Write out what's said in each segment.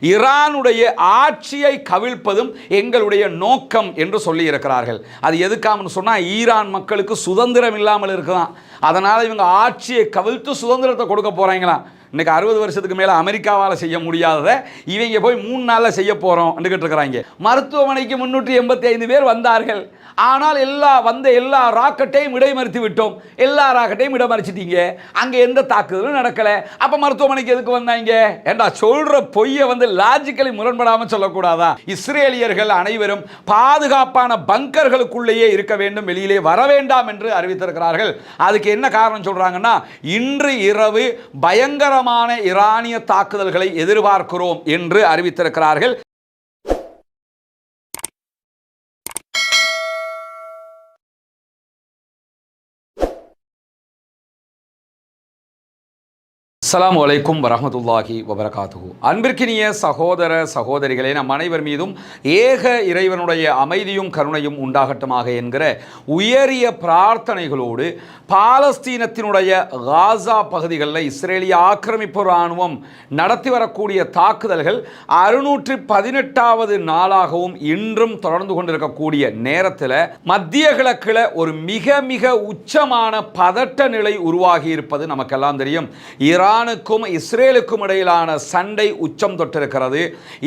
ஈரானுடைய ஆட்சியை கவிழ்ப்பதும் எங்களுடைய நோக்கம் என்று சொல்லியிருக்கிறார்கள். அது எதுக்காமன்னு சொன்னால் ஈரான் மக்களுக்கு சுதந்திரம் இல்லாமல் இருக்குதான். அதனால் இவங்க ஆட்சியை கவிழ்த்து சுதந்திரத்தை கொடுக்க போகிறாங்களாம் இன்னைக்கு அறுபது வருஷத்துக்கு மேலே அமெரிக்காவால் செய்ய முடியாததை இவங்க போய் மூணு நாளில் செய்ய போகிறோம் இருக்கிறாங்க மருத்துவமனைக்கு முன்னூற்றி எண்பத்தி ஐந்து பேர் வந்தார்கள். ஆனால் எல்லா வந்த எல்லா ராக்கெட்டையும் இடைமறித்து விட்டோம். எல்லா ராக்கெட்டையும் இடமறிச்சிட்டீங்க. அங்கே எந்த தாக்குதலும் நடக்கலை. அப்போ மருத்துவமனைக்கு எதுக்கு வந்தாங்க? ஏண்டா சொல்கிற பொய்யை வந்து லாஜிக்கலி முரண்படாமல் சொல்லக்கூடாதா? இஸ்ரேலியர்கள் அனைவரும் பாதுகாப்பான பங்கர்களுக்குள்ளேயே இருக்க வேண்டும் வெளியிலே வர வேண்டாம் என்று அறிவித்திருக்கிறார்கள். அதுக்கு என்ன காரணம் சொல்கிறாங்கன்னா இன்று இரவு பயங்கர தீவிரமான இரானிய தாக்குதல்களை எதிர்பார்க்கிறோம் என்று அறிவித்திருக்கிறார்கள். அஸ்லாம் வலைக்கும் வரஹமத்துல்லாஹி வபரகாத்துஹு. அன்பிற்கினிய சகோதர சகோதரிகளே நம் அனைவர் மீதும் ஏக இறைவனுடைய அமைதியும் கருணையும் உண்டாகட்டுமாக என்கிற உயரிய பிரார்த்தனைகளோடு பாலஸ்தீனத்தினுடைய காசா பகுதிகளில் இஸ்ரேலிய ஆக்கிரமிப்பு இராணுவம் நடத்தி வரக்கூடிய தாக்குதல்கள் அறுநூற்றி பதினெட்டாவது நாளாகவும் இன்றும் தொடர்ந்து கொண்டிருக்கக்கூடிய நேரத்தில் மத்திய கிழக்கில் ஒரு மிக மிக உச்சமான பதட்ட நிலை உருவாகி இருப்பது நமக்கெல்லாம் தெரியும். ஈரானுக்கும் இஸ்ரேலுக்கும் இடையிலான சண்டை உச்சம் தொட்டிருக்கிறது.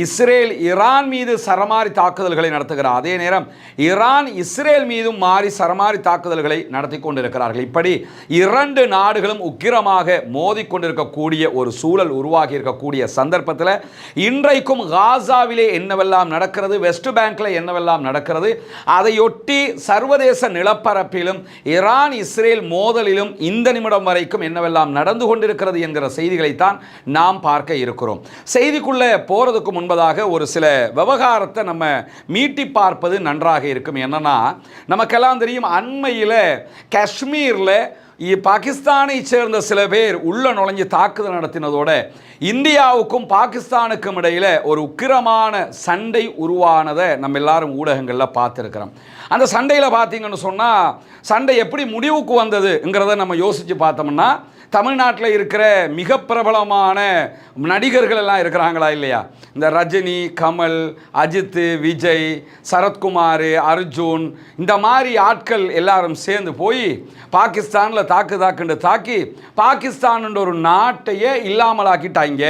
இஸ்ரேல் ஈரான் மீது சரமாரி தாக்குதல்களை நடத்துகிறார். அதே நேரம் ஈரான் இஸ்ரேல் மீதும் மாறி சரமாரி தாக்குதல்களை நடத்தி கொண்டிருக்கிறார்கள். இப்படி இரண்டு நாடுகளும் உக்கிரமாக மோதிக்கொண்டிருக்கக்கூடிய ஒரு சூழல் உருவாகி இருக்கக்கூடிய சந்தர்ப்பத்தில் இன்றைக்கும் காசாவிலே என்னவெல்லாம் நடக்கிறது வெஸ்ட் பேங்க்ல என்னவெல்லாம் நடக்கிறது அதையொட்டி சர்வதேச நிலப்பரப்பிலும் ஈரான் இஸ்ரேல் மோதலிலும் இந்த நிமிடம் வரைக்கும் என்னவெல்லாம் நடந்து கொண்டிருக்கிறது என்கிற செய்திகளைத்தான் நாம் பார்க்க இருக்கிறோம். செய்திக்குள்ளே போகிறதுக்கு முன்பதாக ஒரு சில விவகாரத்தை நம்ம மீட்டி பார்ப்பது நன்றாக இருக்கும். என்னன்னா நமக்கெல்லாம் தெரியும் அண்மையில் காஷ்மீரில் பாகிஸ்தானை சேர்ந்த சில பேர் உள்ள நுழைஞ்சு தாக்குதல் நடத்தினதோட இந்தியாவுக்கும் பாகிஸ்தானுக்கும் இடையில் ஒரு உக்கிரமான சண்டை உருவானதை நம்ம எல்லாரும் ஊடகங்களில் பார்த்துருக்கிறோம். அந்த சண்டையில் பார்த்தீங்கன்னு சொன்னால் சண்டை எப்படி முடிவுக்கு வந்ததுங்கிறத நம்ம யோசித்து பார்த்தோம்னா தமிழ்நாட்டில் இருக்கிற மிக பிரபலமான நடிகர்கள் எல்லாம் இருக்கிறாங்களா இல்லையா? இந்த ரஜினி கமல் அஜித் விஜய் சரத்குமார் அர்ஜுன் இந்த மாதிரி ஆட்கள் எல்லாரும் சேர்ந்து போய் பாகிஸ்தானில் தாக்கு தாக்குன்னு தாக்கி பாகிஸ்தான்ன்ற ஒரு நாட்டையே இல்லாமலாக்கிட்டாங்க.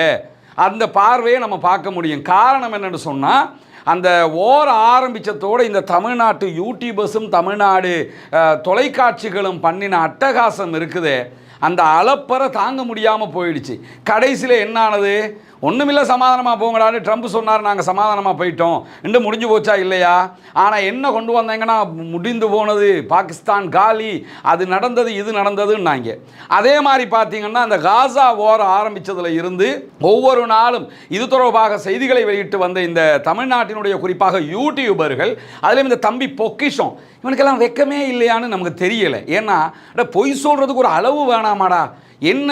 அந்த பார்வையை நம்ம பார்க்க முடியும். காரணம் என்னென்னு சொன்னால் அந்த ஓர ஆரம்பித்ததோடு இந்த தமிழ்நாட்டு யூடியூபர்ஸும் தமிழ்நாடு தொலைக்காட்சிகளும் பண்ணின அட்டகாசம் இருக்குதே. அந்த அலப்பறை தாங்க முடியாமல் போயிடுச்சு. கடைசியில் என்ன ஆனது ஒன்றுமில்ல சமாதானமாக போங்கடான்னு ட்ரம்ப் சொன்னார் நாங்கள் சமாதானமாக போயிட்டோம். இன்னும் முடிஞ்சு போச்சா இல்லையா? ஆனால் என்ன கொண்டு வந்தாங்கன்னா முடிந்து போனது பாகிஸ்தான் காலி அது நடந்தது இது நடந்ததுன்னாங்க அதே மாதிரி பார்த்தீங்கன்னா அந்த காசா ஓர ஆரம்பித்ததில் இருந்து ஒவ்வொரு நாளும் இது தொடர்பாக செய்திகளை வெளியிட்டு வந்த இந்த தமிழ்நாட்டினுடைய குறிப்பாக யூடியூபர்கள் அதிலும் இந்த தம்பி பொக்கிஷம் இவனுக்கெல்லாம் வெக்கமே இல்லையான்னு நமக்கு தெரியலை. ஏன்னா பொய் சொல்கிறதுக்கு ஒரு அளவு வேணாமாடா. என்ன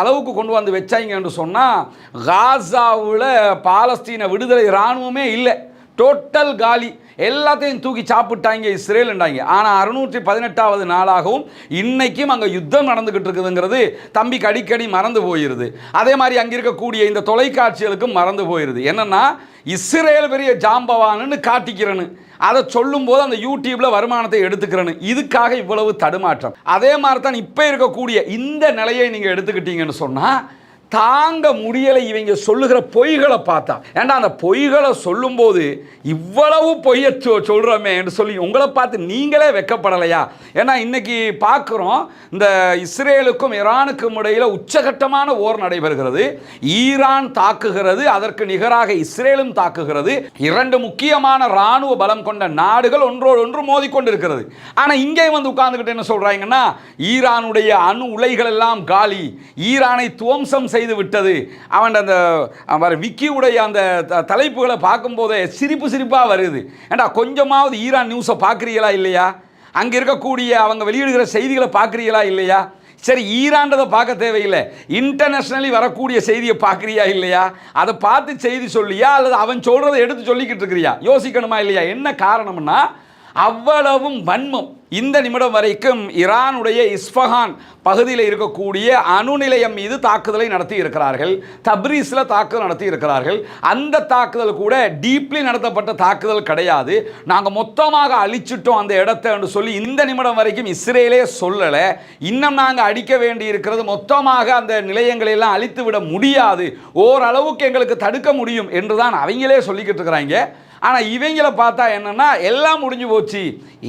அளவுக்கு கொண்டு வந்து வச்சாங்கன்னு சொன்னால் காசாவில் பாலஸ்தீன விடுதலை இராணுவமே இல்லை. டோட்டல் காலி. எல்லாத்தையும் தூக்கி சாப்பிட்டாங்க இஸ்ரேலுண்டாங்க ஆனால் அறுநூற்றி பதினெட்டாவது நாளாகவும் இன்றைக்கும் அங்கே யுத்தம் நடந்துக்கிட்டு இருக்குதுங்கிறது தம்பிக்கு அடிக்கடி மறந்து போயிடுது அதே மாதிரி அங்கே இருக்கக்கூடிய இந்த தொலைக்காட்சிகளுக்கும் மறந்து போயிடுது என்னென்னா இஸ்ரேல் பெரிய ஜாம்பவானுன்னு காட்டிக்கிறேன்னு. அதை சொல்லும்போது அந்த யூடியூப்ல வருமானத்தை எடுத்துக்கிறேன்னு. இதுக்காக இவ்வளவு தடுமாற்றம். அதே மாதிரி தான் இப்போ இருக்கக்கூடிய இந்த நிலையை நீங்கள் எடுத்துக்கிட்டீங்கன்னு சொன்னால் தாங்க முடியலை இவங்க சொல்லுகிற பொய்களை பார்த்தா. ஏன்டா அந்த பொய்களை சொல்லும்போது இவ்வளவு பொய்யை சொ சொல்கிறோமே என்று சொல்லி உங்களை பார்த்து நீங்களே வெக்கப்படலையா? ஏன்னா இன்றைக்கி பார்க்குறோம் இந்த இஸ்ரேலுக்கும் ஈரானுக்கும் இடையில் உச்சகட்டமான ஓர் நடைபெறுகிறது. ஈரான் தாக்குகிறது அதற்கு நிகராக இஸ்ரேலும் தாக்குகிறது. இரண்டு முக்கியமான இராணுவ பலம் கொண்ட நாடுகள் ஒன்றோடு ஒன்று மோதிக்கொண்டிருக்கிறது ஆனால் இங்கே வந்து உட்கார்ந்துக்கிட்டு என்ன சொல்கிறாங்கன்னா ஈரானுடைய அணு உலைகள் எல்லாம் காலி. ஈரானை துவம்சம் செய்து விட்டது. அவன் அந்த அவர் விக்கியுடைய அந்த த- தலைப்புகளை பார்க்கும்போதே சிரிப்பு சிரிப்பாக வருது. ஏண்டா கொஞ்சமாவது ஈரான் நியூஸை பார்க்குறீங்களா இல்லையா? அங்கே இருக்கக்கூடிய அவங்க வெளியிடுகிற செய்திகளை பார்க்குறீங்களா இல்லையா? சரி ஈரான்றதை பார்க்க தேவையில்லை. இன்டர்நேஷ்னலி வரக்கூடிய செய்தியை பார்க்குறியா இல்லையா? அதை பார்த்து செய்தி சொல்லியா? அல்லது அவன் சொல்கிறத எடுத்து சொல்லிக்கிட்டு இருக்கிறியா? யோசிக்கணுமா இல்லையா? என்ன காரணம்னா அவ்வளவும் வன்மம். இந்த நிமிடம் வரைக்கும் ஈரானுடைய இஸ்ஃபஹான் பகுதியில் இருக்கக்கூடிய அணு நிலையம் மீது தாக்குதலை நடத்தி இருக்கிறார்கள். தப்ரீஸில் தாக்குதல் நடத்தி இருக்கிறார்கள். அந்த தாக்குதல் கூட டீப்லி நடத்தப்பட்ட தாக்குதல் கிடையாது. நாங்கள் மொத்தமாக அழிச்சிட்டோம் அந்த இடத்தை சொல்லி இந்த நிமிடம் வரைக்கும் இஸ்ரேலே சொல்லலை. இன்னும் நாங்கள் அடிக்க வேண்டி இருக்கிறது. மொத்தமாக அந்த நிலையங்களை எல்லாம் அழித்து விட முடியாது. ஓரளவுக்கு எங்களுக்கு தடுக்க முடியும் என்று தான் அவங்களே சொல்லிக்கிட்டு இருக்கிறாங்க. ஆனால் இவங்கள பார்த்தா என்னன்னா எல்லாம் முடிஞ்சு போச்சு.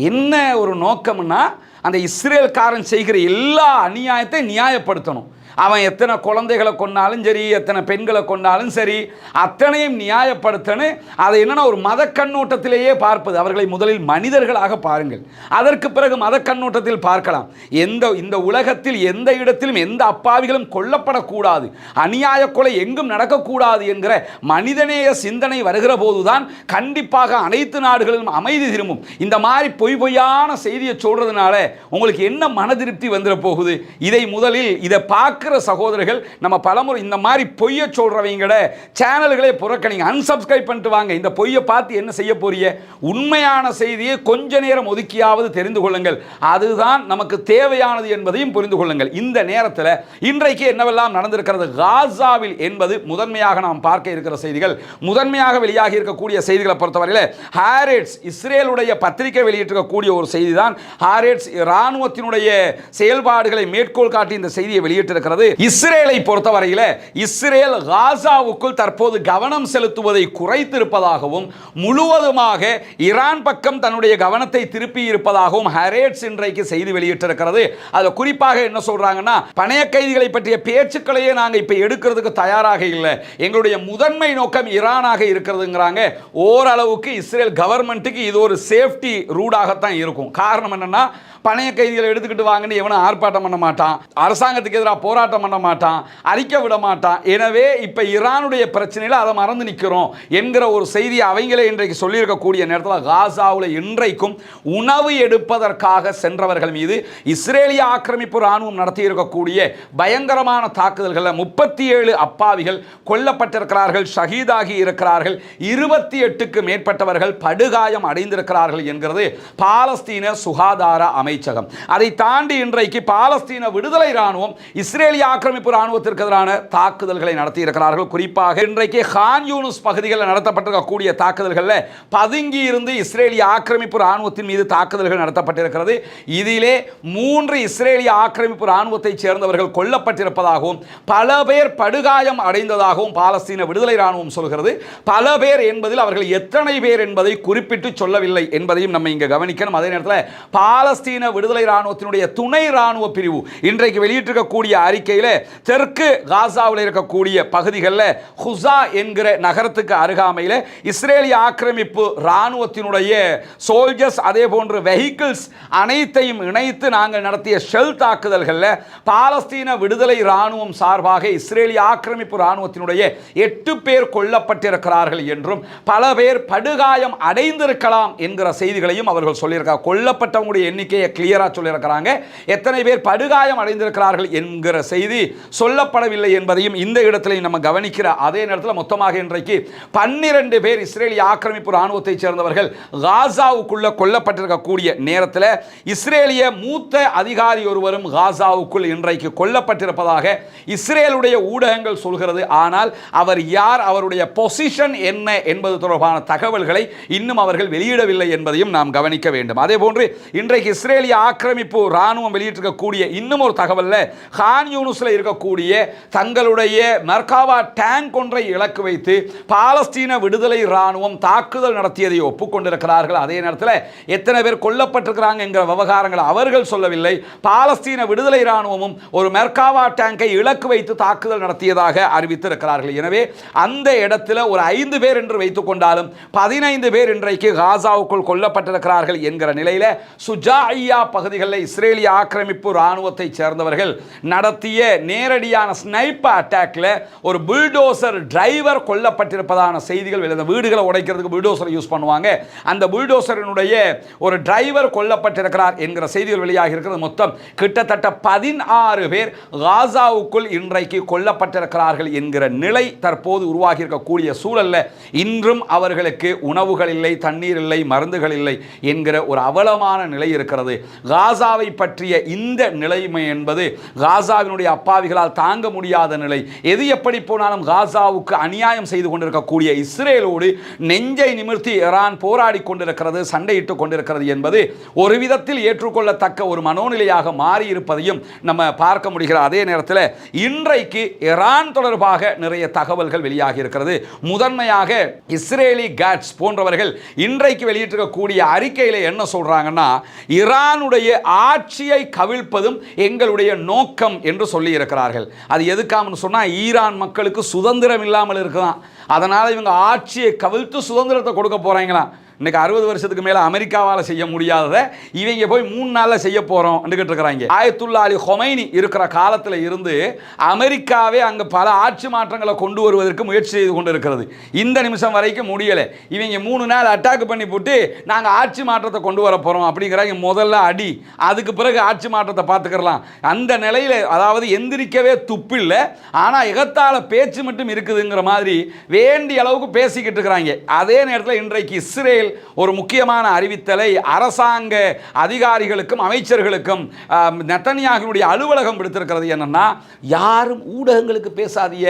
என்ன ஒரு நோக்கம்னா அந்த இஸ்ரேல்காரன் செய்கிற எல்லா அநியாயத்தை நியாயப்படுத்தணும். அவன் எத்தனை குழந்தைகளை கொண்டாலும் சரி எத்தனை பெண்களை கொண்டாலும் சரி அத்தனையும் நியாயப்படுத்தனு அதை என்னென்னா ஒரு மத கண்ணோட்டத்திலேயே பார்ப்பது. அவர்களை முதலில் மனிதர்களாக பாருங்கள். அதற்கு பிறகு மத கண்ணோட்டத்தில் பார்க்கலாம். எந்த இந்த உலகத்தில் எந்த இடத்திலும் எந்த அப்பாவிகளும் கொல்லப்படக்கூடாது. அநியாய கொலை எங்கும் நடக்கக்கூடாது என்கிற மனிதநேய சிந்தனை வருகிற போதுதான் கண்டிப்பாக அனைத்து நாடுகளிலும் அமைதி திரும்பும். இந்த மாதிரி பொய் பொய்யான செய்தியை சொல்றதுனால உங்களுக்கு என்ன மன திருப்தி வந்துட போகுது? இதை முதலில் இதை பார்க்க பார்க்குற சகோதரர்கள் நம்ம பலமுறை இந்த மாதிரி பொய்யை சொல்றவங்கள சேனல்களே புறக்கணிங்க அன்சப்ஸ்கிரைப் பண்ணிட்டு வாங்க. இந்த பொய்யை பார்த்து என்ன செய்ய போறிய உண்மையான செய்தியை கொஞ்ச நேரம் ஒதுக்கியாவது தெரிந்து கொள்ளுங்கள். அதுதான் நமக்கு தேவையானது என்பதையும் புரிந்து கொள்ளுங்கள். இந்த நேரத்தில் இன்றைக்கு என்னவெல்லாம் நடந்திருக்கிறது? காசாவில் என்பது முதன்மையாக நாம் பார்க்க இருக்கிற செய்திகள். முதன்மையாக வெளியாகி இருக்கக்கூடிய செய்திகளை பொறுத்தவரையில் ஹாரேட்ஸ் இஸ்ரேலுடைய பத்திரிகை வெளியிட்டிருக்கக்கூடிய ஒரு செய்தி தான் ஹாரேட்ஸ் இராணுவத்தினுடைய செயல்பாடுகளை மேற்கோள் காட்டி இந்த செய்தியை வெளியிட்டிருக்கிறது. இஸ்ரேலை பொறுத்தவரையில் இஸ்ரேல் காசாவுக்குள் தற்போது கவனம் செலுத்துவதை குறைத்திருப்பதாகவும் முழுவதுமாக ஈரான் பக்கம் தன்னுடைய கவனத்தை திருப்பி இருப்பதாகவும் ஹரேட்ஸ் இன்றைக்கு செய்தி வெளியிட்டிருக்கிறது. அதில் குறிப்பாக என்ன சொல்றாங்கன்னா பணைய கைதிகளை பற்றிய பேச்சுக்களையே நாங்கள் இப்போ எடுக்கிறதுக்கு தயாராக இல்லை. எங்களுடைய முதன்மை நோக்கம் ஈரானாக இருக்கிறதுங்கிறாங்க. ஓரளவுக்கு இஸ்ரேல் கவர்மெண்ட்டுக்கு இது ஒரு சேஃப்டி ரூடாகத்தான் இருக்கும். காரணம் என்னன்னா பணைய கைதிகளை எடுத்துக்கிட்டு வாங்கன்னு எவனும் ஆர்ப்பாட்டம் பண்ண மாட்டான். அரசாங்கத்துக்கு எதிராக போராட்டம் பண்ண மாட்டான். அறிக்க விட மாட்டான். எனவே இப்போ ஈரானுடைய பிரச்சனையில் அதை மறந்து நிற்கிறோம் என்கிற ஒரு செய்தியை அவங்களே இன்றைக்கு சொல்லியிருக்கக்கூடிய நேரத்தில் காசாவில் இன்றைக்கும் உணவு எடுப்பதற்காக சென்றவர்கள் மீது இஸ்ரேலிய ஆக்கிரமிப்பு ராணுவம் நடத்தி இருக்கக்கூடிய பயங்கரமான தாக்குதல்களில் முப்பத்தி ஏழு அப்பாவிகள் கொல்லப்பட்டிருக்கிறார்கள் ஷஹீதாகி இருக்கிறார்கள் இருபத்தி எட்டுக்கு மேற்பட்டவர்கள் படுகாயம் அடைந்திருக்கிறார்கள் என்கிறது பாலஸ்தீன சுகாதார அமைப்பு. அமைச்சகம் அதை தாண்டி இன்றைக்கு பாலஸ்தீன விடுதலை இராணுவம் இஸ்ரேலிய ஆக்கிரமிப்பு இராணுவத்திற்கு எதிரான தாக்குதல்களை நடத்தி இருக்கிறார்கள் குறிப்பாக இன்றைக்கு ஹான் யூனுஸ் பகுதிகளில் நடத்தப்பட்டிருக்கக்கூடிய தாக்குதல்களில் பதுங்கி இருந்து இஸ்ரேலிய ஆக்கிரமிப்பு இராணுவத்தின் மீது தாக்குதல்கள் நடத்தப்பட்டிருக்கிறது. இதிலே மூன்று இஸ்ரேலிய ஆக்கிரமிப்பு இராணுவத்தைச் சேர்ந்தவர்கள் கொல்லப்பட்டிருப்பதாகவும் பல பேர் படுகாயம் அடைந்ததாகவும் பாலஸ்தீன விடுதலை இராணுவம் சொல்கிறது. பல பேர் என்பதில் அவர்கள் எத்தனை பேர் என்பதை குறிப்பிட்டு சொல்லவில்லை என்பதையும் நம்ம இங்கே கவனிக்கணும். அதே நேரத்தில் பாலஸ்தீன விடுதலை இராணுவத்தினுடைய துணை ராணுவ பிரிவு இன்றைக்கு வெளியிட்டிருக்கக்கூடிய அறிக்கையில் தெற்கு காசாவில் இருக்கக்கூடிய பகுதிகளில் ஹுசா என்கிற நகரத்துக்கு அருகாமையில் இஸ்ரேலிய ஆக்கிரமிப்பு இராணுவத்தினுடைய சோல்ஜர்ஸ் அதே போன்று வெஹிக்கிள்ஸ் அனைத்தையும் இணைத்து நாங்கள் நடத்திய ஷெல் தாக்குதல்களில் பாலஸ்தீன விடுதலை இராணுவம் சார்பாக இஸ்ரேலிய ஆக்கிரமிப்பு இராணுவத்தினுடைய எட்டு பேர் கொல்லப்பட்டிருக்கிறார்கள் என்றும் பல பேர் படுகாயம் அடைந்திருக்கலாம் என்கிற செய்திகளையும் அவர்கள் சொல்லியிருக்காங்க கொல்லப்பட்டவங்களுடைய எண்ணிக்கையை கிளியராக சொல்லியிருக்கிறாங்க. எத்தனை பேர் படுகாயம் அடைந்திருக்கிறார்கள் என்கிற செய்தி சொல்லப்படவில்லை என்பதையும் இந்த இடத்துல நம்ம கவனிக்கிற அதே நேரத்தில் மொத்தமாக இன்றைக்கு பன்னிரண்டு பேர் இஸ்ரேலிய ஆக்கிரமிப்பு இராணுவத்தைச் சேர்ந்தவர்கள் காசாவுக்குள்ளே கொல்லப்பட்டிருக்கக்கூடிய நேரத்தில் இஸ்ரேலிய மூத்த அதிகாரி ஒருவரும் காசாவுக்குள் இன்றைக்கு கொல்லப்பட்டிருப்பதாக இஸ்ரேலுடைய ஊடகங்கள் சொல்கிறது. ஆனால் அவர் யார் அவருடைய பொசிஷன் என்ன என்பது தொடர்பான தகவல்களை இன்னும் அவர்கள் வெளியிடவில்லை என்பதையும் நாம் கவனிக்க வேண்டும். அதே போன்று இன்றைக்கு இஸ்ரேல் இஸ்ரேலிய ஆக்கிரமிப்பு ராணுவம் வெளியிட்டிருக்கக்கூடிய இன்னும் ஒரு தகவலில் ஹான் யூனுஸில் இருக்கக்கூடிய தங்களுடைய மர்காவா டேங்க் ஒன்றை இலக்கு வைத்து பாலஸ்தீன விடுதலை ராணுவம் தாக்குதல் நடத்தியதை ஒப்புக்கொண்டிருக்கிறார்கள். அதே நேரத்தில் எத்தனை பேர் கொல்லப்பட்டிருக்கிறாங்க என்கிற விவகாரங்களை அவர்கள் சொல்லவில்லை. பாலஸ்தீன விடுதலை ராணுவமும் ஒரு மெர்காவா டேங்கை இலக்கு வைத்து தாக்குதல் நடத்தியதாக அறிவித்திருக்கிறார்கள். எனவே அந்த இடத்துல ஒரு ஐந்து பேர் என்று வைத்துக் கொண்டாலும் பதினைந்து பேர் இன்றைக்கு காசாவுக்குள் கொல்லப்பட்டிருக்கிறார்கள் என்கிற நிலையில் சுஜாயி ஷாமியா பகுதிகளில் இஸ்ரேலிய ஆக்கிரமிப்பு இராணுவத்தை சேர்ந்தவர்கள் நடத்திய நேரடியான ஸ்னைப்பர் அட்டாக்ல ஒரு புல்டோசர் டிரைவர் கொல்லப்பட்டிருப்பதான செய்திகள் வெளி- வீடுகளை உடைக்கிறதுக்கு புல்டோசர் யூஸ் பண்ணுவாங்க. அந்த புல்டோசரினுடைய ஒரு டிரைவர் கொல்லப்பட்டிருக்கிறார் என்கிற செய்திகள் வெளியாகி இருக்கிறது. மொத்தம் கிட்டத்தட்ட பதினாறு பேர் காசாவுக்குள் இன்றைக்கு கொல்லப்பட்டிருக்கிறார்கள் என்கிற நிலை தற்போது உருவாகி இருக்கக்கூடிய சூழல்ல இன்றும் அவர்களுக்கு உணவுகள் இல்லை தண்ணீர் இல்லை மருந்துகள் இல்லை என்கிற ஒரு அவலமான நிலை இருக்கிறது. காசாவை பற்றிய இந்த நிலைமை என்பது காசாவினுடைய அப்பாவிகளால் தாங்க முடியாத நிலை. எது எப்படி போனாலும் காசாவுக்கு அநியாயம் செய்து கொண்டிருக்கக்கூடிய இஸ்ரேலோடு நெஞ்சை நிமிர்த்தி ஈரான் போராடி கொண்டிருக்கிறது சண்டையிட்டுக் கொண்டிருக்கிறது என்பது ஒரு விதத்தில் ஏற்றுக்கொள்ளத்தக்க ஒரு மனோநிலையாக மாறியிருப்பதையும் நம்ம பார்க்க முடிகிற அதே நேரத்தில் இன்றைக்கு ஈரான் தொடர்பாக நிறைய தகவல்கள் வெளியாகி இருக்கிறது முதன்மையாக இஸ்ரேலி கேட்ஸ் போன்றவர்கள் இன்றைக்கு வெளியிட்டிருக்கக்கூடிய அறிக்கையில் என்ன சொல்றாங்கன்னா ஈரானுடைய ஆட்சியை கவிழ்ப்பதும் எங்களுடைய நோக்கம் என்று சொல்லியிருக்கிறார்கள். அது எதுக்காமன்னு சொன்னா ஈரான் மக்களுக்கு சுதந்திரம் இல்லாமல் இருக்குதான். அதனால இவங்க ஆட்சியை கவிழ்த்து சுதந்திரத்தை கொடுக்க போறாங்களாம். இன்னைக்கு அறுபது வருஷத்துக்கு மேலே அமெரிக்காவால் செய்ய முடியாததை இவங்க போய் மூணு நாளில் செய்ய போகிறோம் இருக்கிறாங்க. ஆயத்துல்லா அலி ஹொமைனி இருக்கிற காலத்தில் இருந்து அமெரிக்காவே அங்கே பல ஆட்சி மாற்றங்களை கொண்டு வருவதற்கு முயற்சி செய்து கொண்டு இருக்கிறது இந்த நிமிஷம் வரைக்கும் முடியலை. இவங்க மூணு நாள் அட்டாக் பண்ணி போட்டு நாங்கள் ஆட்சி மாற்றத்தை கொண்டு வர போகிறோம் அப்படிங்கிறாங்க முதல்ல அடி. அதுக்கு பிறகு ஆட்சி மாற்றத்தை பார்த்துக்கிறலாம். அந்த நிலையில் அதாவது எந்திரிக்கவே துப்பில்லை. ஆனால் எகத்தால பேச்சு மட்டும் இருக்குதுங்கிற மாதிரி வேண்டிய அளவுக்கு பேசிக்கிட்டு இருக்கிறாங்க. அதே நேரத்தில் இன்றைக்கு இஸ்ரேல் ஒரு முக்கியமான அறிவித்தலை அரசாங்க அதிகாரிகளுக்கும் அமைச்சர்களுக்கும் ஆம், நெத்தனியாகினுடைய அலுவலகம் விடுத்திருக்கிறது என்னன்னா யாரும் ஊடகங்களுக்கு பேசாதிய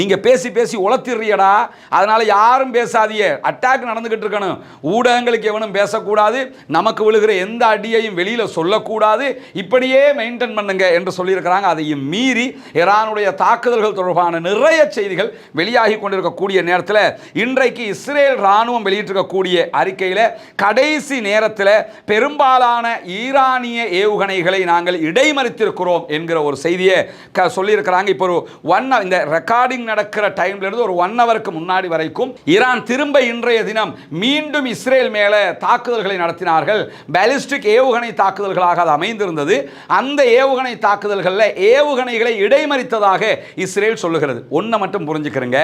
நீங்கள் பேசி பேசி உளத்திடுறியடா அதனால் யாரும் பேசாதியே அட்டாக் நடந்துக்கிட்டு இருக்கணும். ஊடகங்களுக்கு எவனும் பேசக்கூடாது. நமக்கு விழுகிற எந்த அடியையும் வெளியில் சொல்லக்கூடாது. இப்படியே மெயின்டைன் பண்ணுங்க என்று சொல்லியிருக்கிறாங்க. அதையும் மீறி ஈரானுடைய தாக்குதல்கள் தொடர்பான நிறைய செய்திகள் வெளியாகி கொண்டிருக்கக்கூடிய நேரத்தில் இன்றைக்கு இஸ்ரேல் ராணுவம் வெளியிட்டிருக்கக்கூடிய அறிக்கையில் கடைசி நேரத்தில் பெரும்பாலான ஈரானிய ஏவுகணைகளை நாங்கள் இடைமறித்திருக்கிறோம் என்கிற ஒரு செய்தியை க சொல்லியிருக்கிறாங்க. இப்போ ஒரு ஒன் இந்த ரெக்கார்டிங் நடக்கிற டைம்ல இருந்து ஒரு ஒன் ஹவருக்கு முன்னாடி வரைக்கும் ஈரான் திரும்ப இன்றைய தினம் மீண்டும் இஸ்ரேல் மேலே தாக்குதல்களை நடத்தினார்கள். பேலிஸ்டிக் ஏவுகணை தாக்குதல்களாக அது அமைந்திருந்தது. அந்த ஏவுகணை தாக்குதல்களில் ஏவுகணைகளை இடைமறித்ததாக இஸ்ரேல் சொல்லுகிறது. ஒன்றை மட்டும் புரிஞ்சுக்கிறங்க.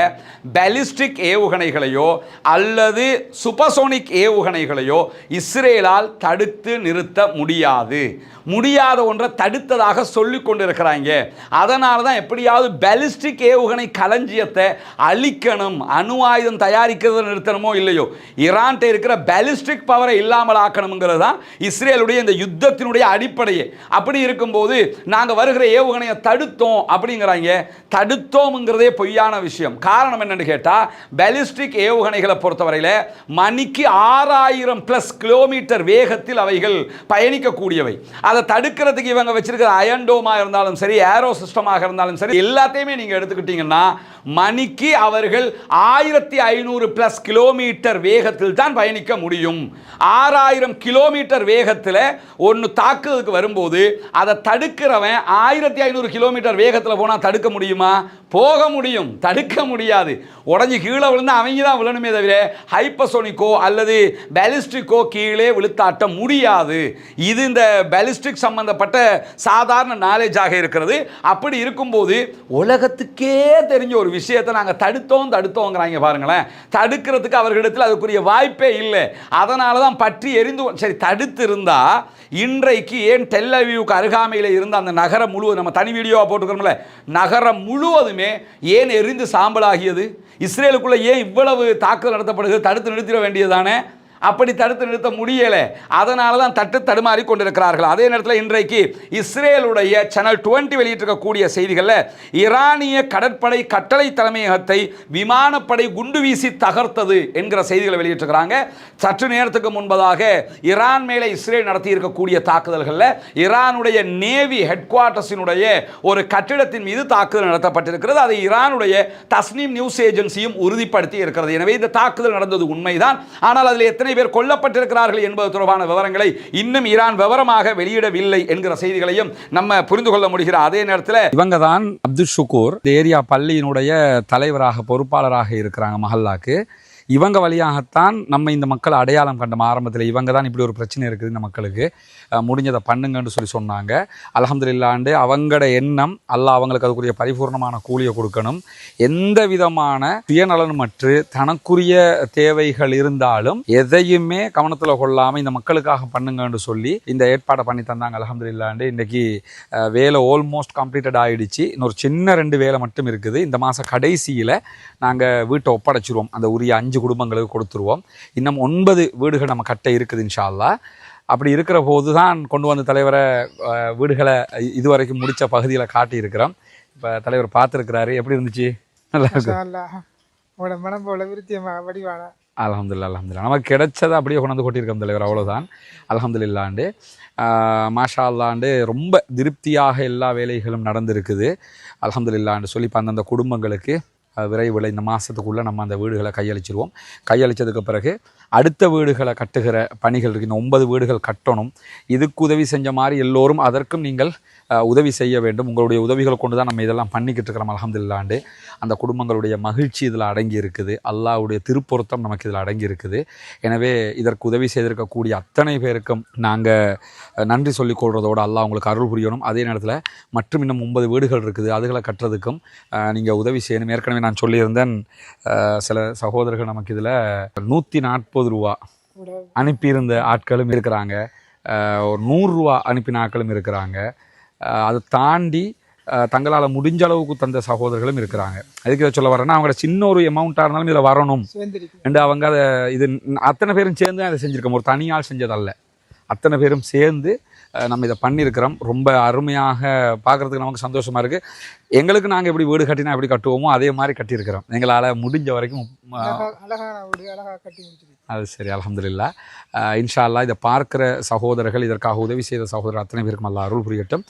பேலிஸ்டிக் ஏவுகணைகளையோ அல்லது சுப்பசோனிக் ஏவுகணைகளையோ இஸ்ரேலால் தடுத்து நிறுத்த முடியாது. முடியாத ஒன்றை தடுத்ததாக சொல்லிக் கொண்டிருக்கிறாங்க அதனால தான் எப்படியாவது பேலிஸ்டிக் ஏவுகணை களஞ்சியத்தை அழிக்கணும் அணு ஆயுதம் தயாரிக்கிறத நிறுத்தணுமோ இல்லையோ? ஈரான்கிட்ட இருக்கிற பேலிஸ்டிக் பவரை இல்லாமல் ஆக்கணுங்கிறது தான் இஸ்ரேலுடைய இந்த யுத்தத்தினுடைய அடிப்படையே. அப்படி இருக்கும்போது நாங்கள் வருகிற ஏவுகணையை தடுத்தோம் அப்படிங்கிறாங்க. தடுத்தோம்ங்கிறதே பொய்யான விஷயம். காரணம் என்னன்னு கேட்டால் பேலிஸ்டிக் ஏவுகணைகளை பொறுத்தவரையில் மணிக்கு ஆறாயிரம் பிளஸ் கிலோமீட்டர் வேகத்தில் அவைகள் பயணிக்கக்கூடியவை. அதை தடுக்கிறதுக்கு இவங்க வச்சிருக்கிற அயன்டோமா இருந்தாலும் சரி ஏரோ சிஸ்டமாக இருந்தாலும் சரி எல்லாத்தையுமே நீங்கள் எடுத்துக்கிட்டீங்கன்னா மணிக்கு அவர்கள் ஆயிரத்தி ஐநூறு பிளஸ் கிலோமீட்டர் வேகத்தில் தான் பயணிக்க முடியும். ஆறாயிரம் கிலோமீட்டர் வேகத்தில் ஒன்று தாக்குறதுக்கு வரும்போது அதை தடுக்கிறவன் ஆயிரத்தி ஐநூறு கிலோமீட்டர் வேகத்தில் போனால் தடுக்க முடியுமா? போக முடியும். தடுக்க முடியாது. உடஞ்சி கீழே விழுந்து அவங்க தான் விழணுமே தவிர ஹைப்பசோனிக்கோ அல்லது பேலிஸ்டிக்கோ கீழே விழுத்தாட்ட முடியாது. இது இந்த பேலிஸ்டிக் சம்பந்தப்பட்ட சாதாரண நாலேஜாக இருக்கிறது. அப்படி இருக்கும்போது உலகத்துக்கே தெரிஞ்ச ஒரு விஷயத்தை நாங்கள் தடுத்தோம் தடுத்தோங்கிறாங்க பாருங்களேன். தடுக்கிறதுக்கு அவர்களிடத்தில் அதுக்குரிய வாய்ப்பே இல்லை. அதனால தான் பற்றி எரிந்து சரி தடுத்து இருந்தால் இன்றைக்கு ஏன் டெல்லவியூக்கு அருகாமையில் இருந்த அந்த நகரம் முழுவதும் நம்ம தனி வீடியோவாக போட்டுக்கிறோம்ல நகரம் முழுவதுமே ஏன் எரிந்து சாம்பலாகியது? இஸ்ரேலுக்குள்ளே ஏன் இவ்வளவு தாக்குதல் நடத்தப்படுகிறது? தடுத்து நிறுத்திட வேண்டியதானே அப்படி தடுத்து நிறுத்த முடியலை. அதனால தான் தட்டு தடுமாறி கொண்டிருக்கிறார்கள். அதே நேரத்தில் இன்றைக்கு இஸ்ரேலுடைய சேனல் டுவெண்ட்டி வெளியிட்டிருக்கக்கூடிய செய்திகளில் ஈரானிய கடற்படை கட்டளை தலைமையகத்தை விமானப்படை குண்டு வீசி தகர்த்தது என்கிற செய்திகளை வெளியிட்டிருக்கிறாங்க. சற்று நேரத்துக்கு முன்பதாக ஈரான் மேலே இஸ்ரேல் நடத்தி இருக்கக்கூடிய தாக்குதல்களில் ஈரானுடைய நேவி ஹெட் குவார்ட்டர்ஸினுடைய ஒரு கட்டிடத்தின் மீது தாக்குதல் நடத்தப்பட்டிருக்கிறது. அதை ஈரானுடைய தஸ்னீம் நியூஸ் ஏஜென்சியும் உறுதிப்படுத்தி இருக்கிறது. எனவே இந்த தாக்குதல் நடந்தது உண்மைதான். ஆனால் அதில் எத்தனை பேர் கொல்லப்பட்டிருக்கிறார்கள் என்பது தொடர்பான விவரங்களை இன்னும் ஈரான் விவரமாக வெளியிடவில்லை என்கிற செய்திகளையும் நம்ம புரிந்து கொள்ள முடிகிற அதே நேரத்தில் இவங்க தான் அப்துல் ஷுக்கூர் ஏரியா பள்ளியினுடைய தலைவராக பொறுப்பாளராக இருக்கிறாங்க மஹல்லாக்கு. இவங்க வழியாகத்தான் நம்ம இந்த மக்களை அடையாளம் கண்டோம் ஆரம்பத்தில் இவங்க தான் இப்படி ஒரு பிரச்சனை இருக்குது இந்த மக்களுக்கு. முடிஞ்சதை பண்ணுங்கன்னு சொல்லி சொன்னாங்க. அலமதுல்லாண்டு அவங்களோட எண்ணம் அல்ல அவங்களுக்கு அதுக்குரிய பரிபூர்ணமான கூலியை கொடுக்கணும். எந்த விதமான சுயநலனுமற்று தனக்குரிய தேவைகள் இருந்தாலும் எதையுமே கவனத்தில் கொள்ளாமல் இந்த மக்களுக்காக பண்ணுங்கன்னு சொல்லி இந்த ஏற்பாடை பண்ணி தந்தாங்க அல்ஹம்துலில்லாண்டு இல்லாண்டு இன்றைக்கி வேலை ஆல்மோஸ்ட் கம்ப்ளீட்டட் ஆகிடுச்சு இன்னொரு சின்ன ரெண்டு வேலை மட்டும் இருக்குது. இந்த மாதம் கடைசியில் நாங்கள் வீட்டை ஒப்படைச்சிருவோம். அந்த உரிய அஞ்சு குடும்பங்களுக்கு கொடுத்துருவோம். இன்னும் ஒன்பது வீடுகள் நம்ம கட்ட இருக்குது இன்ஷால்லா அப்படி இருக்கிற போது தான் கொண்டு வந்த தலைவரை வீடுகளை இதுவரைக்கும் முடித்த பகுதியில் காட்டியிருக்கிறோம். இப்போ தலைவர் பார்த்துருக்கிறாரு. எப்படி இருந்துச்சு? நல்லா இருக்கு. மனம் போல விருத்தியமாக வடிவான. அல்ஹம்துலில்லாஹ் அல்ஹம்துலில்லாஹ். நமக்கு கிடைச்சதை அப்படியே கொண்டு வந்து கொட்டியிருக்கோம் தலைவர். அவ்வளோதான் அல்ஹம்துலில்லாண்டு ஆஹ் மாஷா அல்லாண்டு ரொம்ப திருப்தியாக எல்லா வேலைகளும் நடந்திருக்குது. அல்ஹம்துலில்லாண்டு சொல்லி இப்போ அந்தந்த குடும்பங்களுக்கு விரைவில் இந்த மாதத்துக்குள்ளே நம்ம அந்த வீடுகளை கையளிச்சிருவோம். கையளித்ததுக்கு பிறகு அடுத்த வீடுகளை கட்டுகிற பணிகள் இருக்குது இந்த ஒன்பது வீடுகள் கட்டணும். இதுக்கு உதவி செஞ்ச மாதிரி எல்லோரும் அதற்கும் நீங்கள் உதவி செய்ய வேண்டும். உங்களுடைய உதவிகளை கொண்டு தான் நம்ம இதெல்லாம் பண்ணிக்கிட்டு இருக்கிறோம் அல்ஹம்துலில்லாண்டு அந்த குடும்பங்களுடைய மகிழ்ச்சி இதில் அடங்கி இருக்குது அல்லாஹ்வுடைய திருப்பொருத்தம் நமக்கு இதில் அடங்கி இருக்குது எனவே இதற்கு உதவி செய்திருக்கக்கூடிய அத்தனை பேருக்கும் நாங்கள் நன்றி சொல்லிக் கொள்றதோடு அல்லாஹ் உங்களுக்கு அருள் புரியணும். அதே நேரத்தில் மற்றும் இன்னும் ஒன்பது வீடுகள் இருக்குது. அதுகளை கட்டுறதுக்கும் நீங்கள் உதவி செய்யணும். ஏற்கனவே நான் சொல்லியிருந்தேன் சில சகோதரர்கள் நமக்கு இதில் நூற்றி நாற்பது ரூபா அனுப்பியிருந்த ஆட்களும் இருக்கிறாங்க. ஒரு நூறுரூவா அனுப்பின ஆட்களும் இருக்கிறாங்க. அதை தாண்டி தங்களால் முடிஞ்ச அளவுக்கு தந்த சகோதரர்களும் இருக்கிறாங்க. அதுக்கு இதை சொல்ல வரேன்னா அவங்களோட சின்ன ஒரு அமௌண்ட்டாக இருந்தாலும் இதில் வரணும். ரெண்டு அவங்க அதை இது அத்தனை பேரும் சேர்ந்து அதை செஞ்சுருக்கோம். ஒரு தனியால் செஞ்சதல்ல. அத்தனை பேரும் சேர்ந்து நம்ம இதை பண்ணியிருக்கிறோம். ரொம்ப அருமையாக பார்க்குறதுக்கு நமக்கு சந்தோஷமாக இருக்குது எங்களுக்கு நாங்கள் எப்படி வீடு கட்டினா எப்படி கட்டுவோமோ அதே மாதிரி கட்டியிருக்கிறோம். எங்களால் முடிஞ்ச வரைக்கும் அழகான வீடு அழகா கட்டி அது சரி அலமதுல்லா இன்ஷா அல்லாஹ் இதை பார்க்கிற சகோதரர்கள் இதற்காக உதவி செய்த சகோதரர் அத்தனை பேருக்கும் நல்லா அருள் புரியட்டும்.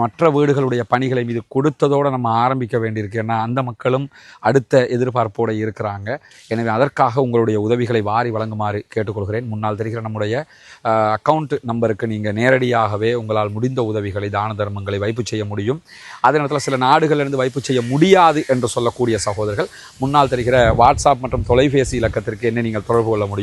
மற்ற வீடுகளுடைய பணிகளை மீது கொடுத்ததோடு நம்ம ஆரம்பிக்க வேண்டியிருக்கு. ஏன்னா அந்த மக்களும் அடுத்த எதிர்பார்ப்போடு இருக்கிறாங்க. எனவே அதற்காக உங்களுடைய உதவிகளை வாரி வழங்குமாறு கேட்டுக்கொள்கிறேன். முன்னால் தெரிகிற நம்முடைய அக்கௌண்ட் நம்பருக்கு நீங்கள் நேரடியாகவே உங்களால் முடிந்த உதவிகளை தான தர்மங்களை வைப்பு செய்ய முடியும். அதே நேரத்தில் சில நாடுகளிலிருந்து வைப்பு செய்ய முடியாது என்று சொல்லக்கூடிய சகோதரர்கள் முன்னால் தெரிகிற வாட்ஸ்அப் மற்றும் தொலைபேசி இலக்கத்திற்கு என்ன நீங்கள் தொடர்பு கொள்ள முடியும்.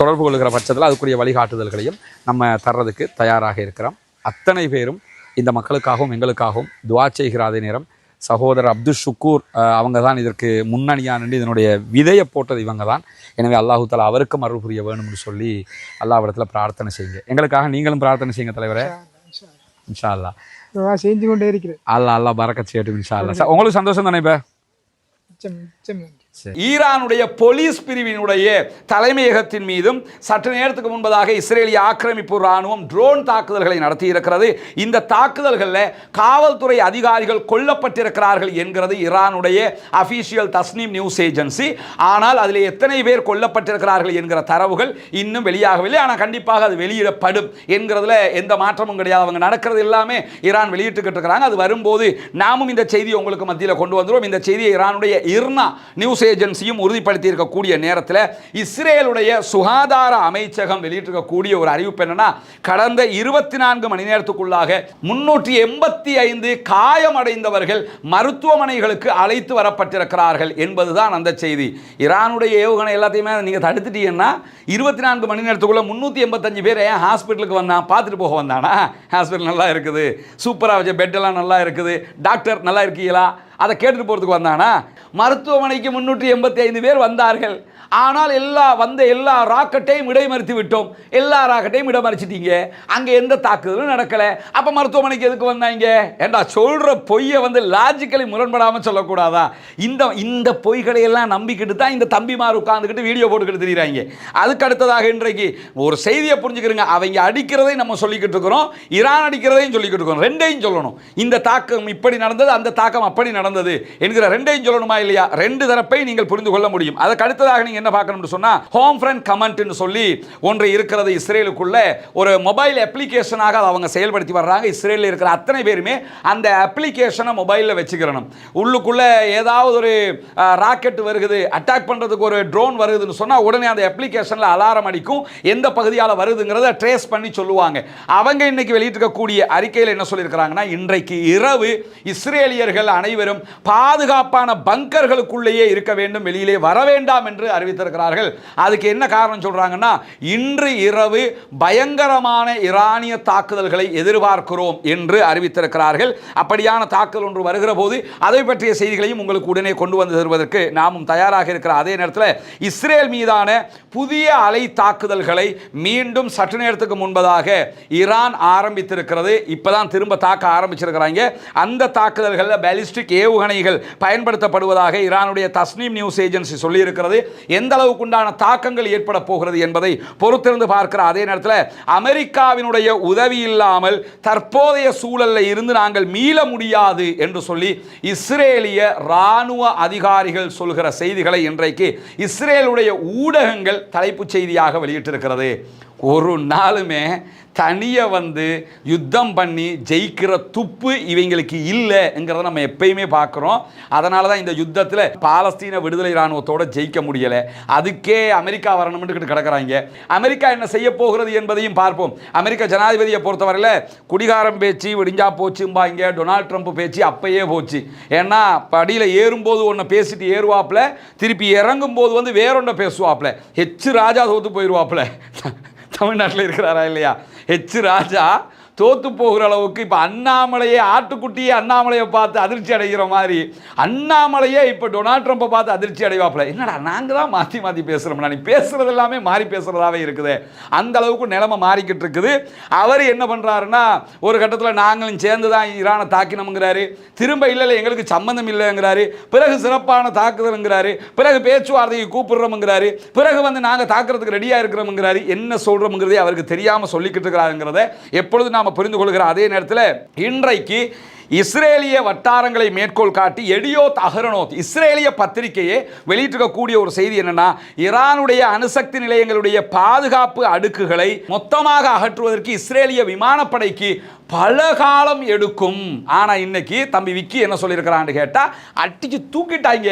தொடர்பு கொள்கிற பட்சத்தில் அதுக்குரிய வழிகாட்டுதல்களையும் நம்ம தர்றதுக்கு தயாராக இருக்கிறோம். அத்தனை பேரும் இந்த மக்களுக்காகவும் எங்களுக்காகவும் துவா செய்கிற அதே நேரம் சகோதரர் அப்துல் ஷுக்கூர் அவங்க தான் இதற்கு முன்னணியாக நின்று இதனுடைய விதையை போட்டது இவங்க தான் எனவே அல்லாஹு தாலா அவருக்கும் அருள் புரிய வேணும்னு சொல்லி அல்லாஹ்விடத்தில் பிரார்த்தனை செய்யுங்க. எங்களுக்காக நீங்களும் பிரார்த்தனை செய்யுங்க தலைவரே. இன்ஷா அல்லா செஞ்சு கொண்டே இருக்கிறேன். அல்லா அல்லா பறக்கத் செய்யட்டும் இன்ஷா அல்லா உங்களுக்கு சந்தோஷம் தானே இப்போ? ஈரானுடைய போலீஸ் பிரிவினுடைய தலைமையகத்தின் மீதும் சற்று நேரத்துக்கு முன்பதாக இஸ்ரேலிய ஆக்கிரமிப்பு ராணுவம் ட்ரோன் தாக்குதல்களை நடத்தியிருக்கிறது. இந்த தாக்குதல்களில் காவல்துறை அதிகாரிகள் கொல்லப்பட்டிருக்கிறார்கள் என்கிறது ஈரானுடைய அபிஷியல் தஸ்னீம் நியூஸ் ஏஜென்சி ஆனால் அதில் எத்தனை பேர் கொல்லப்பட்டிருக்கிறார்கள் என்கிற தரவுகள் இன்னும் வெளியாகவில்லை. ஆனால் கண்டிப்பாக அது வெளியிடப்படும் என்கிறதுல எந்த மாற்றமும் கிடையாது. அவங்க நடக்கிறது எல்லாமே ஈரான் வெளியிட்டுக்கிட்டு இருக்கிறாங்க. அது வரும்போது நாமும் இந்த செய்தியை உங்களுக்கு மத்தியில் கொண்டு வந்துருவோம். இந்த செய்தியை ஈரானுடைய இர்னா நியூஸ் ஏஜென்சியும் உறுதிப்படுத்தியிருக்கக்கூடிய நேரத்தில் இஸ்ரேலுடைய சுகாதார அமைச்சகம் வெளியிட்டிருக்கக்கூடிய ஒரு அறிவிப்பு என்னன்னா கடந்த இருபத்தி நான்கு மணி நேரத்துக்குள்ளாக முன்னூற்றி எண்பத்தி ஐந்து காயமடைந்தவர்கள் மருத்துவமனைகளுக்கு அழைத்து வரப்பட்டிருக்கிறார்கள் என்பதுதான் அந்த செய்தி. ஈரானுடைய ஏவுகணை எல்லாத்தையுமே நீங்கள் தடுத்துட்டீங்கன்னா இருபத்தி நான்கு மணி நேரத்துக்குள்ளே முந்நூற்றி எண்பத்தஞ்சு பேர் ஏன் ஹாஸ்பிட்டலுக்கு வந்தான் பார்த்துட்டு போக வந்தானா? ஹாஸ்பிட்டல் நல்லா இருக்குது சூப்பராக வச்ச பெட்டெல்லாம் நல்லா இருக்குது டாக்டர் நல்லா இருக்கீங்களா? அதை கேட்டுட்டு போகிறதுக்கு வந்தானா? மருத்துவமனைக்கு முன்னூற்றி எண்பத்தி ஐந்து பேர் வந்தார்கள். ஆனால் எல்லா வந்த எல்லா ராக்கெட்டையும் இடைமறித்து விட்டோம். எல்லா ராக்கெட்டையும் இடமறிச்சிட்டீங்க. அங்கே எந்த தாக்குதலும் நடக்கலை. அப்போ மருத்துவமனைக்கு எதுக்கு வந்தாங்க? ஏண்டா சொல்கிற பொய்யை வந்து லாஜிக்கலி முரண்படாமல் சொல்லக்கூடாதா? இந்த இந்த பொய்களை எல்லாம் நம்பிக்கிட்டு தான் இந்த தம்பிமார் உட்காந்துக்கிட்டு வீடியோ போட்டுக்கிட்டு தெரியுறாங்க. அதுக்கு அடுத்ததாக இன்றைக்கு ஒரு செய்தியை புரிஞ்சுக்கிறங்க. அவங்க அடிக்கிறதையும் நம்ம சொல்லிக்கிட்டு இருக்கிறோம். ஈரான் அடிக்கிறதையும் சொல்லிக்கிட்டு இருக்கிறோம். ரெண்டையும் சொல்லணும். இந்த தாக்கம் இப்படி நடந்தது அந்த தாக்கம் அப்படி நடந்தது என்கிற ரெண்டையும் சொல்லணுமா இல்லையா? ரெண்டு தரப்பை நீங்கள் புரிந்து கொள்ள முடியும். அதுக்கு அடுத்ததாக நீங்கள் என்ன பார்க்கணும்னு சொன்னால் ஹோம் ஃப்ரண்ட் கமெண்ட்னு சொல்லி ஒன்று இருக்கிறது இஸ்ரேலுக்குள்ள ஒரு மொபைல் அப்ளிகேஷனாக அதை அவங்க செயல்படுத்தி வர்றாங்க. இஸ்ரேலில் இருக்கிற அத்தனை பேருமே அந்த அப்ளிகேஷனை மொபைலில் வச்சுக்கிறணும். உள்ளுக்குள்ள ஏதாவது ஒரு ராக்கெட் வருகுது அட்டாக் பண்ணுறதுக்கு ஒரு ட்ரோன் வருதுன்னு சொன்னால் உடனே அந்த அப்ளிகேஷனில் அலாரம் அடிக்கும். எந்த பகுதியால் வருதுங்கிறத ட்ரேஸ் பண்ணி சொல்லுவாங்க. அவங்க இன்னைக்கு வெளியிட்டிருக்கக்கூடிய அறிக்கையில் என்ன சொல்லியிருக்கிறாங்கன்னா இன்றைக்கு இரவு இஸ்ரேலியர்கள் அனைவரும் பாதுகாப்பான பங்கர்களுக்குள்ளேயே இருக்க வேண்டும் வெளியிலே வர வேண்டாம் என்று அறிவித்திருக்கிறார்கள். அதுக்கு என்ன காரணம் சொல்றாங்கன்னா இன்று இரவு பயங்கரமான ஈரானிய தாக்குதல்களை எதிர்பார்க்கிறோம் என்று அறிவித்திருக்கிறார்கள். அப்படியான தாக்குதல் ஒன்று வருகிற போது அதை பற்றிய செய்திகளையும் உங்களுக்கு உடனே கொண்டு வந்து தருவதற்கு நாமும் தயாராக இருக்கிற அதே நேரத்தில் இஸ்ரேல் மீதான புதிய அலை தாக்குதல்களை மீண்டும் சற்று நேரத்துக்கு முன்பதாக ஈரான் ஆரம்பித்திருக்கிறது. இப்பதான் திரும்ப தாக்க ஆரம்பிச்சிருக்கிறாங்க. அந்த தாக்குதல்களில் பேலிஸ்டிக் ஏவுகணைகள் பயன்படுத்தப்படுவதாக ஈரானுடைய தஸ்னீம் நியூஸ் ஏஜென்சி சொல்லியிருக்கிறது. எந்த அளவுக்கு உண்டான தாக்கங்கள் ஏற்பட போகிறது என்பதை பொறுத்திருந்து பார்க்கிற அதே நேரத்தில் அமெரிக்காவினுடைய உதவி இல்லாமல் தற்போதைய சூழலில் இருந்து நாங்கள் மீள முடியாது என்று சொல்லி இஸ்ரேலிய இராணுவ அதிகாரிகள் சொல்கிற செய்திகளை இன்றைக்கு இஸ்ரேலுடைய ஊடகங்கள் தலைப்புச் செய்தியாக வெளியிட்டிருக்கிறது. ஒரு நாளுமே தனியை வந்து யுத்தம் பண்ணி ஜெயிக்கிற துப்பு இவங்களுக்கு இல்லைங்கிறத நம்ம எப்பயுமே பார்க்குறோம். அதனால தான் இந்த யுத்தத்தில் பாலஸ்தீன விடுதலை இராணுவத்தோடு ஜெயிக்க முடியலை. அதுக்கே அமெரிக்கா வரணும்னு கிடக்கிறாங்க. அமெரிக்கா என்ன செய்ய போகிறது என்பதையும் பார்ப்போம். அமெரிக்க ஜனாதிபதியை பொறுத்தவரையில் குடிகாரம் பேச்சு விடிஞ்சா போச்சும்பாங்க டொனால்ட் ட்ரம்ப் பேச்சு அப்பயே போச்சு. ஏன்னா படியில் ஏறும்போது ஒன்று பேசிட்டு ஏறுவாப்புல திருப்பி இறங்கும் போது வந்து வேறொன்றை பேசுவாப்பில். ஹெச் ராஜா தோத்து போயிடுவாப்புல தமிழ்நாட்டில் இருக்கிறாரா இல்லையா? ஹெச் ராஜா தோத்து போகிற அளவுக்கு இப்போ அண்ணாமலையே ஆட்டுக்குட்டியே அண்ணாமலையை பார்த்து அதிர்ச்சி அடைகிற மாதிரி அண்ணாமலையே இப்போ டொனால்ட் ட்ரம்ப்பை பார்த்து அதிர்ச்சி அடைவாப்பில். என்னடா நாங்கள் தான் மாற்றி மாற்றி பேசுகிறோம்னா நீ பேசுகிறது எல்லாமே மாறி பேசுகிறதாவே இருக்குது. அந்த அளவுக்கு நிலைமை மாறிக்கிட்டு இருக்குது. அவர் என்ன பண்ணுறாருன்னா ஒரு கட்டத்தில் நாங்களும் சேர்ந்து தான் ஈரானை தாக்கினோம்ங்கிறாரு. திரும்ப இல்லை இல்லை எங்களுக்கு சம்மந்தம் இல்லைங்கிறாரு. பிறகு சிறப்பான தாக்குதல்ங்கிறாரு. பிறகு பேச்சுவார்த்தையை கூப்பிடுறோம்ங்கிறாரு. பிறகு வந்து நாங்கள் தாக்குறதுக்கு ரெடியாக இருக்கிறோம்ங்கிறாரு. என்ன சொல்கிறோம்ங்கிறதே அவருக்கு தெரியாமல் சொல்லிக்கிட்டு இருக்கிறாருங்கிறத எப்பொழுது நாம் புரிந்து கொள்கிற அதே நேரத்தில் இன்றைக்கு இஸ்ரேலிய வட்டாரங்களை மேற்கோள் காட்டி எடியோத் அஹரனோத் இஸ்ரேலிய பத்திரிகையே வெளியிட்டிருக்கக்கூடிய ஒரு செய்தி என்னன்னா ஈரானுடைய அணுசக்தி நிலையங்களுடைய பாதுகாப்பு அடுக்குகளை மொத்தமாக அகற்றுவதற்கு இஸ்ரேலிய விமானப்படைக்கு பல காலம் எடுக்கும். ஆனால் இன்னைக்கு தம்பி விக்கி என்ன சொல்லியிருக்கிறான்னு கேட்டால் அடிச்சு தூக்கிட்டாங்க.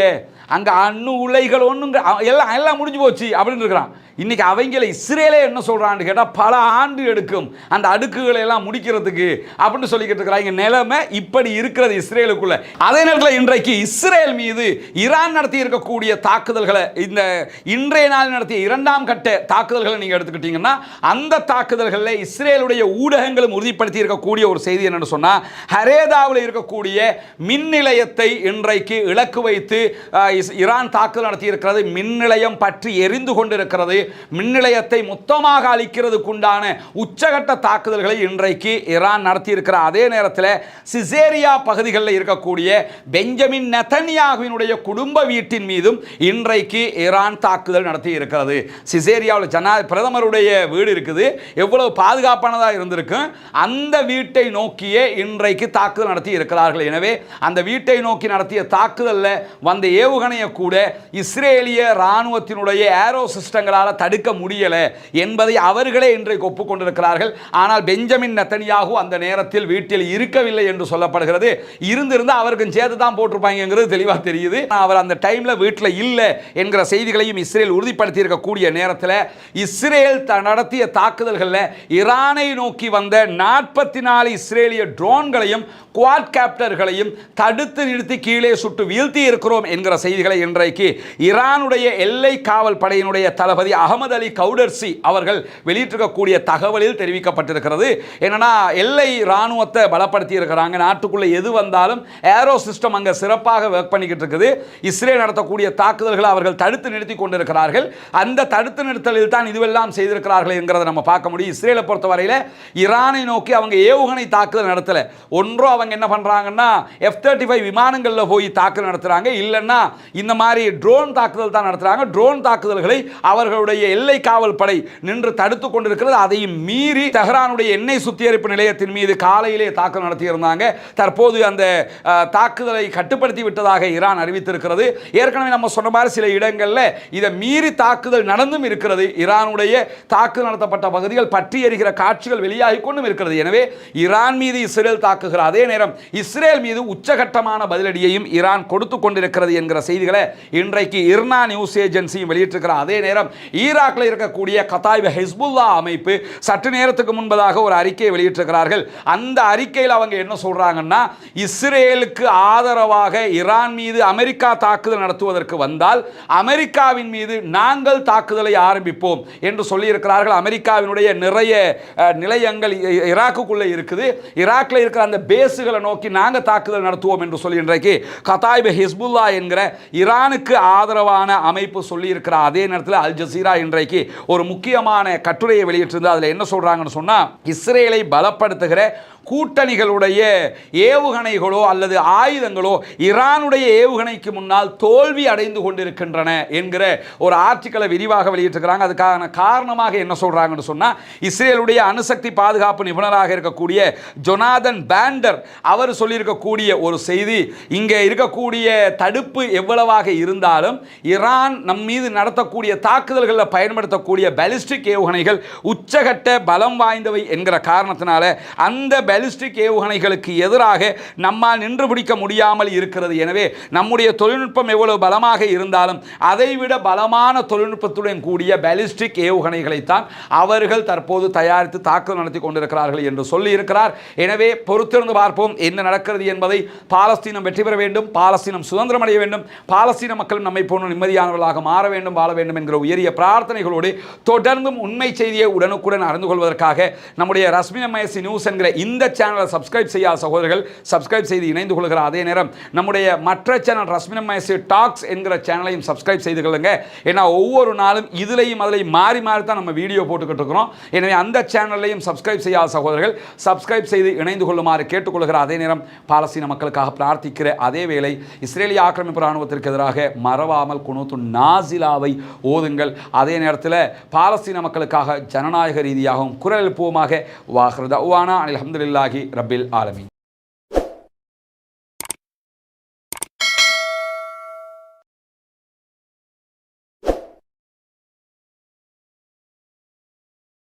அங்கே அண்ணு உலைகள் ஒன்றுங்க எல்லாம் எல்லாம் முடிஞ்சு போச்சு அப்படின்னு இருக்கிறான். இன்னைக்கு அவங்கள இஸ்ரேலே என்ன சொல்கிறான்னு கேட்டால் பல ஆண்டு எடுக்கும். அந்த அடுக்குகளை எல்லாம் முடிக்கிறதுக்கு அப்படின்னு சொல்லிக்கிட்டு இருக்கிறாங்க. நிலைமை இப்படி இருக்கிறது இஸ்ரேலுக்குள்ள. அதே நேரத்தில் இன்றைக்கு இஸ்ரேல் மீது ஈரான் நடத்தி இருக்கக்கூடிய தாக்குதல்களை இந்த இன்றைய நாள் நடத்திய இரண்டாம் கட்ட தாக்குதல்களை நீங்கள் எடுத்துக்கிட்டீங்கன்னா அந்த தாக்குதல்களில் இஸ்ரேலுடைய ஊடகங்களும் உறுதிப்படுத்தி இருக்கக்கூடிய ஒரு செய்தி என்னன்னு சொன்னால் ஹரேதாவில் இருக்கக்கூடிய மின் நிலையத்தை இன்றைக்கு இலக்கு வைத்து ஈரான் தாக்குதல் நடத்தி இருக்கிறது மின் நிலையம் பற்றி எரிந்து கொண்டிருக்கிறது மின் நிலையத்தை மொத்தமாக அளிக்கிறதுக்குண்டான உச்சகட்ட தாக்குதல்களை இன்றைக்கு ஈரான் நடத்தி அதே நேரத்தில் சிசேரியா பகுதிகளில் இருக்கக்கூடிய பெஞ்சமின் நெதன்யாகுவினுடைய குடும்ப வீட்டின் மீதும் இன்றைக்கு ஈரான் தாக்குதல் நடத்தி இருக்கிறது. சிசேரியாவில் ஜனா பிரதமருடைய வீடு இருக்குது. எவ்வளவு பாதுகாப்பானதாக இருந்திருக்கும் அந்த வீட்டை நோக்கியே இன்றைக்கு தாக்குதல் நடத்தி இருக்கிறார்கள். எனவே அந்த வீட்டை நோக்கி நடத்திய தாக்குதலில் வந்த ஏவுகணையை கூட இஸ்ரேலிய இராணுவத்தினுடைய ஏரோ சிஸ்டங்களால் தடுக்க முடியலை என்பதை அவர்களே இன்றைக்கு ஒப்புக்கொண்டிருக்கிறார்கள். ஆனால் பெஞ்சமின் நெத்தனியாகு அந்த நேரத்தில் வீட்டில் இருக்கவில்லை என்று சொல்ல சொல்லப்படுகிறது. இருந்திருந்து அவருக்கும் சேர்த்து தான் போட்டிருப்பாங்கிறது தெளிவாக தெரியுது அவர் அந்த டைமில் வீட்டில் இல்லை என்கிற செய்திகளையும் இஸ்ரேல் உறுதிப்படுத்தி இருக்கக்கூடிய நேரத்தில் இஸ்ரேல் நடத்திய தாக்குதல்களில் ஈரானை நோக்கி வந்த நாற்பத்தி நாலு இஸ்ரேலிய ட்ரோன்களையும் குவாட் கேப்டர்களையும் தடுத்து நிறுத்தி கீழே சுட்டு வீழ்த்தி இருக்கிறோம் என்கிற செய்திகளை இன்றைக்கு ஈரானுடைய எல்லை காவல் படையினுடைய தளபதி அகமது அலி கவுடர்சி அவர்கள் வெளியிட்டிருக்கக்கூடிய தகவலில் தெரிவிக்கப்பட்டிருக்கிறது. என்னன்னா எல்லை இராணுவத்தை பலப்படுத்தி இருக்கிறாங்க நாட்டுக்குள்ளே எது வந்தாலும் ஏரோ சிஸ்டம் அங்கே சிறப்பாக ஒர்க் பண்ணிக்கிட்டு இருக்குது. இஸ்ரேல் நடத்தக்கூடிய தாக்குதல்களை அவர்கள் தடுத்து நிறுத்தி கொண்டிருக்கிறார்கள். அந்த தடுத்து நிறுத்தலில் தான் இதுவெல்லாம் செய்திருக்கிறார்கள் என்கிறத நம்ம பார்க்க முடியும். இஸ்ரேலை பொறுத்தவரையில் ஈரானை நோக்கி அவங்க ஏவுகணை தாக்குதல் நடத்தல. ஒன்றும் அவங்க என்ன பண்ணுறாங்கன்னா எஃப் தேர்ட்டி ஃபைவ் விமானங்களில் போய் தாக்குதல் நடத்துகிறாங்க இல்லைன்னா இந்த மாதிரி ட்ரோன் தாக்குதல் தான் நடத்துகிறாங்க ட்ரோன் தாக்குதல்களை அவர்களுடைய எல்லை காவல் படை நின்று தடுத்து கொண்டிருக்கிறது. அதையும் மீறி தெஹ்ரானுடைய எண்ணெய் சுத்திகரிப்பு நிலையத்தின் மீது காலையிலே தாக்குதல் நடத்தியிருந்தாங்க. தற்போது அந்த தாக்குதலை கட்டுப்படுத்தி விட்டதாக ஈரான் அறிவித்திருக்கிறது. ஏற்கனவே நம்ம சொன்ன மாதிரி சில இடங்களில் இதை மீறி தாக்குதல் நடந்தும் இருக்கிறது. ஈரானுடைய தாக்குதல் நடத்தப்பட்ட பகுதிகள் பற்றி எரிகிற காட்சிகள் வெளியாகி கொண்டும் இருக்கிறது. எனவே ஈரான் மீது இஸ்ரேல் தாக்குகிற அதே நேரம் இஸ்ரேல் மீது உச்சகட்டமான பதிலடியையும் ஈரான் கொடுத்து கொண்டிருக்கிறது என்கிற செய்திகளை இன்றைக்கு இர்னா நியூஸ் ஏஜென்சியும் வெளியிட்டிருக்கிற அதே நேரம் ஈராக்கில் இருக்கக்கூடிய கத்தாய் ஹெஸ்புல்லா அமைப்பு சற்று நேரத்துக்கு முன்பதாக ஒரு அறிக்கையை வெளியிட்டிருக்கிறார்கள். அந்த அறிக்கையில் அவங்க என்ன சொல்றாங்கன்னா இஸ்ரேலுக்கு ஆதரவாக ஈரான் மீது அமெரிக்கா தாக்குதல் நடத்துவதற்கு வந்தால் அமெரிக்காவின் மீது நாங்கள் தாக்குதலை ஆரம்பிப்போம் என்று சொல்லியிருக்கிறார்கள். அமெரிக்காவினுடைய நிறைய நிலையங்கள் ஈராக்குக்குள்ளே இருக்குது. ஈராக்கில் இருக்கிற அந்த பேஸுகளை நோக்கி நாங்கள் தாக்குதல் நடத்துவோம் என்று சொல்லி இன்றைக்கு கதாய்பு ஹிஸ்புல்லா என்கிற ஈரானுக்கு ஆதரவான அமைப்பு சொல்லியிருக்கிற அதே நேரத்தில் அல் ஜசீரா இன்றைக்கு ஒரு முக்கியமான கட்டுரையை வெளியிட்டிருந்து அதில் என்ன சொல்கிறாங்கன்னு சொன்னால் இஸ்ரேலை பலப்படுத்துகிற கூட்டணிகளுடைய ஏவுகணைகளோ அல்லது ஆயுதங்களோ ஈரானுடைய ஏவுகணைக்கு முன்னால் தோல்வி அடைந்து கொண்டிருக்கின்றன என்கிற ஒரு ஆர்டிக்கலை விரிவாக வெளியிட்டிருக்கிறாங்க. அதுக்கான காரணமாக என்ன சொல்கிறாங்கன்னு சொன்னால் இஸ்ரேலுடைய அணுசக்தி பாதுகாப்பு நிபுணராக இருக்கக்கூடிய ஜொனாதன் பேண்டர் அவர் சொல்லியிருக்கக்கூடிய ஒரு செய்தி இங்கே இருக்கக்கூடிய தடுப்பு எவ்வளவாக இருந்தாலும் ஈரான் நம் மீது நடத்தக்கூடிய தாக்குதல்களில் பயன்படுத்தக்கூடிய பாலிஸ்டிக் ஏவுகணைகள் உச்சகட்ட பலம் வாய்ந்தவை என்கிற காரணத்தினால அந்த பாலிஸ்டிக் ஏவுகணைகளுக்கு எதிராக நம்மால் நின்று பிடிக்க முடியாமல் இருக்கிறது. எனவே நம்முடைய தொழில்நுட்பம் எவ்வளவு பலமாக இருந்தாலும் அதைவிட பலமான தொழில்நுட்பத்துடன் கூடிய பேலிஸ்டிக் ஏவுகணைகளைத்தான் அவர்கள் தற்போது தயாரித்து தாக்குதல் நடத்தி கொண்டிருக்கிறார்கள் என்று சொல்லி இருக்கிறார் எனவே பொறுத்திருந்து பார்ப்போம் என்ன நடக்கிறது என்பதை பாலஸ்தீனம் வெற்றி பெற வேண்டும் பாலஸ்தீனம் சுதந்திரம் அடைய வேண்டும் பாலஸ்தீன மக்களும் நம்மை போன்ற நிம்மதியானவர்களாக மாற வேண்டும் வாழ வேண்டும் என்கிற உயரிய பிரார்த்தனைகளோடு தொடர்ந்தும் உண்மை செய்தியை உடனுக்குடன் அறிந்து கொள்வதற்காக நம்முடைய ரஸ்மின மயசி நியூஸ் என்கிற இந்த சேனலை சப்ஸ்கிரைப் செய்யாத சகோதரர்கள் சப்ஸ்கிரைப் செய்து இணைந்து கொள்கிற அதே நேரம் நம்முடைய மற்ற சேனல் ரஸ்மினம் மயசி டாக்ஸ் என்கிற சேனலையும் சப்ஸ்கிரைப் செய்து கொள்ளுங்க. ஏன்னா ஒவ்வொரு நாளும் இதுலையும் அதிலையும் மாறி மாறி தான் நம்ம வீடியோ போட்டுக்கிட்டு இருக்கிறோம். எனவே அந்த சேனல்லையும் சப்ஸ்கிரைப் செய்யாத சகோதரர்கள் சப்ஸ்கிரைப் செய்து இணைந்து கொள்ளுமாறு கேட்டுக்கொள்கிற அதே நேரம் பாலஸ்தீன மக்களுக்காக பிரார்த்திக்கிற அதே வேளை இஸ்ரேலிய ஆக்கிரமிப்பு ராணுவத்திற்கு எதிராக மறவாமல் குணத்து நாசிலாவை ஓதுங்கள். அதே நேரத்தில் பாலஸ்தீன மக்களுக்காக ஜனநாயக ரீதியாகவும் குரல் எழுப்புவோமாக. வாஹ்ரதவானா لله رب العالمين